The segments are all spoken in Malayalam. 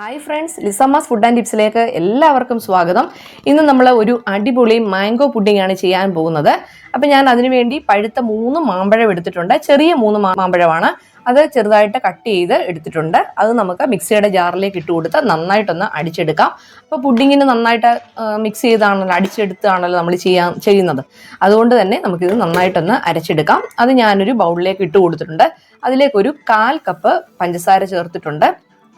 Hi friends Lisammas food and ടിപ്സിലേക്ക് എല്ലാവർക്കും സ്വാഗതം. ഇന്ന് നമ്മൾ ഒരു അടിപൊളി മാംഗോ പുഡിംഗ് ആണ് ചെയ്യാൻ പോകുന്നത്. അപ്പം ഞാൻ അതിനുവേണ്ടി പഴുത്ത മൂന്ന് മാമ്പഴം എടുത്തിട്ടുണ്ട്. ചെറിയ മൂന്ന് മാമ്പഴമാണ്. അത് ചെറുതായിട്ട് കട്ട് ചെയ്ത് എടുത്തിട്ടുണ്ട്. അത് നമുക്ക് മിക്സിയുടെ ജാറിലേക്ക് ഇട്ട് കൊടുത്ത് നന്നായിട്ടൊന്ന് അടിച്ചെടുക്കാം. അപ്പോൾ പുഡിങ്ങിന് നന്നായിട്ട് മിക്സ് ചെയ്താണല്ലോ അടിച്ചെടുത്താണല്ലോ നമ്മൾ ചെയ്യാൻ ചെയ്യുന്നത്. അതുകൊണ്ട് തന്നെ നമുക്കിത് നന്നായിട്ടൊന്ന് അരച്ചെടുക്കാം. അത് ഞാനൊരു ബൗളിലേക്ക് ഇട്ട് കൊടുത്തിട്ടുണ്ട്. അതിലേക്കൊരു കാൽ കപ്പ് പഞ്ചസാര ചേർത്തിട്ടുണ്ട്.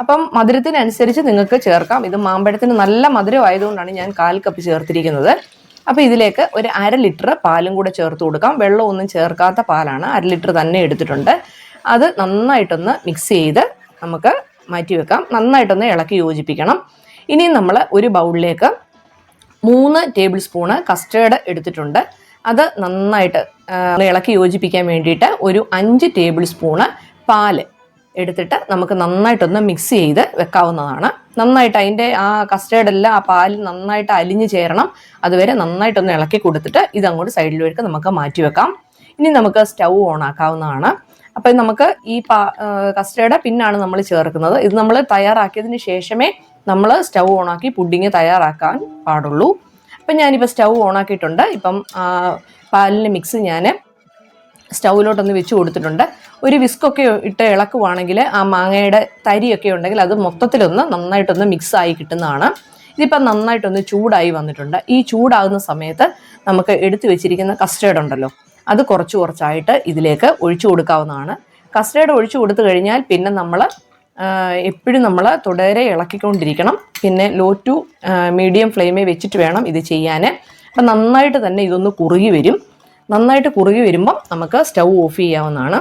അപ്പം മധുരത്തിനനുസരിച്ച് നിങ്ങൾക്ക് ചേർക്കാം. ഇത് മാമ്പഴത്തിന് നല്ല മധുരം ആയതുകൊണ്ടാണ് ഞാൻ കാൽ കപ്പ് ചേർത്തിരിക്കുന്നത്. അപ്പോൾ ഇതിലേക്ക് ഒരു അര ലിറ്റർ പാലും കൂടെ ചേർത്ത് കൊടുക്കാം. വെള്ളമൊന്നും ചേർക്കാത്ത പാലാണ്. അര ലിറ്റർ തന്നെ എടുത്തിട്ടുണ്ട്. അത് നന്നായിട്ടൊന്ന് മിക്സ് ചെയ്ത് നമുക്ക് മാറ്റി വെക്കാം. നന്നായിട്ടൊന്ന് ഇളക്കി യോജിപ്പിക്കണം. ഇനി നമ്മൾ ഒരു ബൗളിലേക്ക് മൂന്ന് ടേബിൾ സ്പൂണ് കസ്റ്റേർഡ് എടുത്തിട്ടുണ്ട്. അത് നന്നായിട്ട് ഇളക്കി യോജിപ്പിക്കാൻ വേണ്ടിയിട്ട് ഒരു അഞ്ച് ടേബിൾ സ്പൂണ് പാൽ എടുത്തിട്ട് നമുക്ക് നന്നായിട്ടൊന്ന് മിക്സ് ചെയ്ത് വെക്കാവുന്നതാണ്. നന്നായിട്ട് അതിന്റെ ആ കസ്റ്റേർഡ് എല്ലാം ആ പാലിൽ നന്നായിട്ട് അലിഞ്ഞു ചേരണം. അതുവരെ നന്നായിട്ടൊന്ന് ഇളക്കി കൊടുത്തിട്ട് ഇത് അങ്ങോട്ട് സൈഡിലേക്ക് നമുക്ക് മാറ്റി വെക്കാം. ഇനി നമുക്ക് സ്റ്റൗ ഓൺ ആക്കാവുന്നതാണ്. അപ്പം നമുക്ക് ഈ പാ കസ്റ്റേർഡ് പിന്നാണ് നമ്മൾ ചേർക്കുന്നത്. ഇത് നമ്മൾ തയ്യാറാക്കിയതിന് ശേഷമേ നമ്മൾ സ്റ്റൗ ആക്കി പുഡിങ് തയ്യാറാക്കാൻ പാടുള്ളൂ. അപ്പം ഞാനിപ്പോൾ സ്റ്റൗ ഓണാക്കിയിട്ടുണ്ട് ഇപ്പം പാലിന്റെ മിക്സ് ഞാൻ സ്റ്റൗവിലോട്ടൊന്ന് വെച്ച് കൊടുത്തിട്ടുണ്ട്. ഒരു വിസ്കൊക്കെ ഇട്ട് ഇളക്കുവാണെങ്കിൽ ആ മാങ്ങയുടെ തരിയൊക്കെ ഉണ്ടെങ്കിൽ അത് മൊത്തത്തിലൊന്ന് നന്നായിട്ടൊന്ന് മിക്സ് ആയി കിട്ടുന്നതാണ്. ഇതിപ്പം നന്നായിട്ടൊന്ന് ചൂടായി വന്നിട്ടുണ്ട്. ഈ ചൂടാകുന്ന സമയത്ത് നമുക്ക് എടുത്തു വെച്ചിരിക്കുന്ന കസ്റ്റേർഡ് ഉണ്ടല്ലോ അത് കുറച്ച് കുറച്ചായിട്ട് ഇതിലേക്ക് ഒഴിച്ചു കൊടുക്കാവുന്നതാണ്. കസ്റ്റേർഡ് ഒഴിച്ചു കൊടുത്തു കഴിഞ്ഞാൽ പിന്നെ നമ്മൾ എപ്പോഴും നമ്മൾ തുടരെ ഇളക്കിക്കൊണ്ടിരിക്കണം. പിന്നെ ലോ ടു മീഡിയം ഫ്ലെയിമേ വെച്ചിട്ട് വേണം ഇത് ചെയ്യാൻ. അപ്പം നന്നായിട്ട് തന്നെ ഇതൊന്ന് കുറുകി വരും. നന്നായിട്ട് കുറുകി വരുമ്പം നമുക്ക് സ്റ്റൗ ഓഫ് ചെയ്യാവുന്നതാണ്.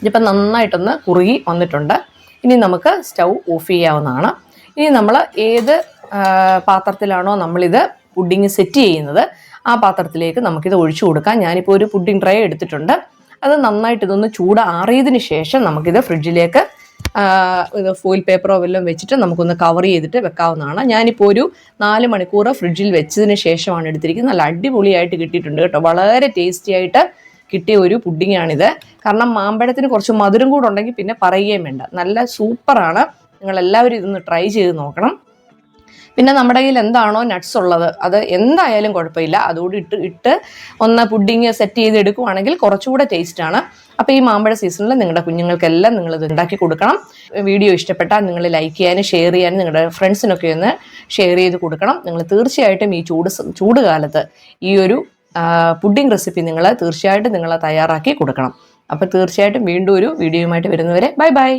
ഇതിപ്പം നന്നായിട്ടൊന്ന് കുറുകി വന്നിട്ടുണ്ട്. ഇനി നമുക്ക് സ്റ്റൗ ഓഫ് ചെയ്യാവുന്നതാണ്. ഇനി നമ്മൾ ഏത് പാത്രത്തിലാണോ നമ്മളിത് പുഡിങ് സെറ്റ് ചെയ്യുന്നത് ആ പാത്രത്തിലേക്ക് നമുക്കിത് ഒഴിച്ചു കൊടുക്കാം. ഞാനിപ്പോൾ ഒരു പുഡിങ് ട്രേ എടുത്തിട്ടുണ്ട്. അത് നന്നായിട്ട് ഇതൊന്ന് ചൂടാറിയതിന് ശേഷം നമുക്കിത് ഫ്രിഡ്ജിലേക്ക് ഇത് ഫോയിൽ പേപ്പറോ വല്ലതും വെച്ചിട്ട് നമുക്കൊന്ന് കവർ ചെയ്തിട്ട് വെക്കാവുന്നതാണ്. ഞാനിപ്പോൾ ഒരു നാല് മണിക്കൂർ ഫ്രിഡ്ജിൽ വെച്ചതിന് ശേഷമാണ് എടുത്തിരിക്കുന്നത്. നല്ല അടിപൊളിയായിട്ട് കിട്ടിയിട്ടുണ്ട് കേട്ടോ. വളരെ ടേസ്റ്റി ആയിട്ട് കിട്ടിയ ഒരു പുഡിങ്ങാണിത് കാരണം മാമ്പഴത്തിന് കുറച്ച് മധുരം കൂടെ ഉണ്ടെങ്കിൽ പിന്നെ പറയുകയും വേണ്ട. നല്ല സൂപ്പറാണ് നിങ്ങളെല്ലാവരും ഇതൊന്ന് ട്രൈ ചെയ്ത് നോക്കണം. പിന്നെ നമ്മുടെ കയ്യിൽ എന്താണോ നട്ട്സ് ഉള്ളത് അത് എന്തായാലും കുഴപ്പമില്ല. അതുകൂടി ഇട്ട് ഇട്ട് ഒന്ന് പുഡിങ് സെറ്റ് ചെയ്ത് എടുക്കുവാണെങ്കിൽ കുറച്ചുകൂടെ ആണ്. അപ്പോൾ ഈ മാമ്പഴ സീസണിൽ നിങ്ങളുടെ കുഞ്ഞുങ്ങൾക്കെല്ലാം നിങ്ങൾ ഇത് ഉണ്ടാക്കി കൊടുക്കണം. വീഡിയോ ഇഷ്ടപ്പെട്ടാൽ നിങ്ങൾ ലൈക്ക് ചെയ്യാനും ഷെയർ ചെയ്യാനും നിങ്ങളുടെ ഫ്രണ്ട്സിനൊക്കെ ഒന്ന് ഷെയർ ചെയ്ത് കൊടുക്കണം. നിങ്ങൾ തീർച്ചയായിട്ടും ഈ ചൂട് ചൂട് കാലത്ത് ഈ ഒരു പുഡിംഗ് റെസിപ്പി നിങ്ങൾ തീർച്ചയായിട്ടും നിങ്ങൾ തയ്യാറാക്കി കൊടുക്കണം. അപ്പോൾ തീർച്ചയായിട്ടും വീണ്ടും ഒരു വീഡിയോയുമായിട്ട് വരുന്നവരെ ബൈ ബൈ